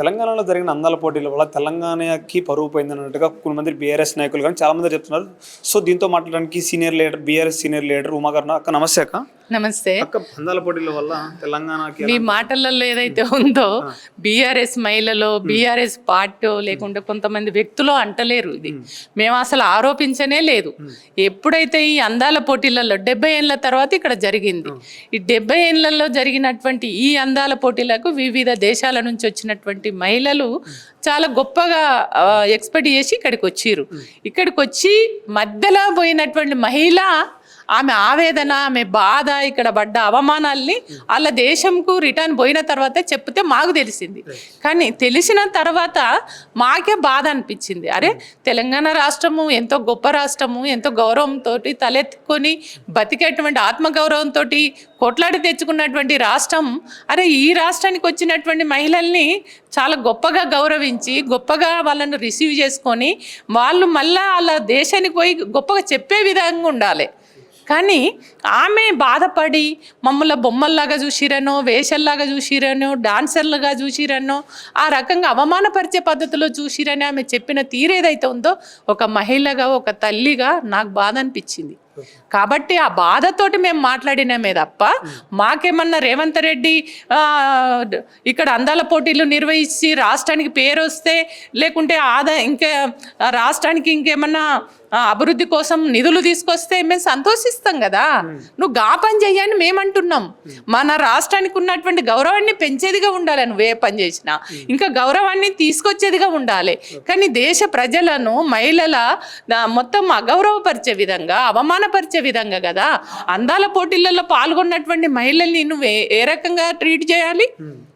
తెలంగాణలో జరిగిన అందాల పోటీల వల్ల తెలంగాణకి పరువు పోయింది అన్నట్టుగా కొంతమంది బీఆర్ఎస్ నాయకులు కానీ చాలామంది చెప్తున్నారు. సో దీంతో మాట్లాడడానికి senior leader BRS senior leader Uma అక్క నమస్తే అక్క. నమస్తే. అందాల పోటీల వల్ల తెలంగాణకి మీ మాటలలో ఏదైతే ఉందో బీఆర్ఎస్ మహిళలో బీఆర్ఎస్ పార్టీ లేకుంటే కొంతమంది వ్యక్తులు అంటలేరు ఇది. మేము అసలు ఆరోపించనే లేదు. ఎప్పుడైతే ఈ అందాల పోటీలలో డెబ్బై ఏళ్ళ తర్వాత ఇక్కడ జరిగింది. ఈ డెబ్బై ఏళ్ళలో జరిగినటువంటి ఈ అందాల పోటీలకు వివిధ దేశాల నుంచి వచ్చినటువంటి మహిళలు చాలా గొప్పగా ఎక్స్పెక్ట్ చేసి ఇక్కడికి వచ్చిర్రు ఇక్కడికి వచ్చి మధ్యలో పోయినటువంటి మహిళ ఆమె ఆవేదన ఆమె బాధ ఇక్కడ పడ్డ అవమానాల్ని వాళ్ళ దేశంకు రిటర్న్ పోయిన తర్వాతే చెప్తే మాకు తెలిసింది. కానీ తెలిసిన తర్వాత మాకే బాధ అనిపించింది. అరే తెలంగాణ రాష్ట్రము ఎంతో గొప్ప రాష్ట్రము ఎంతో గౌరవంతో తలెత్తుకొని బతికేటువంటి ఆత్మగౌరవంతో కొట్లాడి తెచ్చుకున్నటువంటి రాష్ట్రం అరే ఈ రాష్ట్రానికి వచ్చినటువంటి మహిళల్ని చాలా గొప్పగా గౌరవించి గొప్పగా వాళ్ళను రిసీవ్ చేసుకొని వాళ్ళు మళ్ళా వాళ్ళ దేశానికి పోయి గొప్పగా చెప్పే విధంగా ఉండాలి. కానీ ఆమె బాధపడి మమ్మల్ని బొమ్మల్లాగా చూసిరనో వేషల్లాగా చూసిరనో డాన్సర్లుగా చూసిరనో ఆ రకంగా అవమానపరిచే పద్ధతిలో చూసిరని ఆమె చెప్పిన తీరేదైతే ఉందో ఒక మహిళగా ఒక తల్లిగా నాకు బాధ అనిపించింది. కాబట్టి ఆ బాధతోటి మేము మాట్లాడినామే తప్ప మాకేమన్నా రేవంత్ రెడ్డి ఇక్కడ అందాల పోటీలు నిర్వహించి రాష్ట్రానికి పేరు వస్తే లేకుంటే ఆదా ఇంకా రాష్ట్రానికి ఇంకేమన్నా అభివృద్ధి కోసం నిధులు తీసుకొస్తే మేము సంతోషిస్తాం కదా. నువ్వు గా పని చెయ్యని మేమంటున్నాం మన రాష్ట్రానికి ఉన్నటువంటి గౌరవాన్ని పెంచేదిగా ఉండాలి నువ్వు ఏ పని చేసినా. ఇంకా గౌరవాన్ని తీసుకొచ్చేదిగా ఉండాలి. కానీ దేశ ప్రజలను మహిళల మొత్తం అగౌరవపరిచే విధంగా అవమానపరిచే విధంగా కదా? అందాల పోటీలలో పాల్గొన్నటువంటి మహిళల్ని నువ్వు ఏ- ఏ రకంగా ట్రీట్ చేయాలి?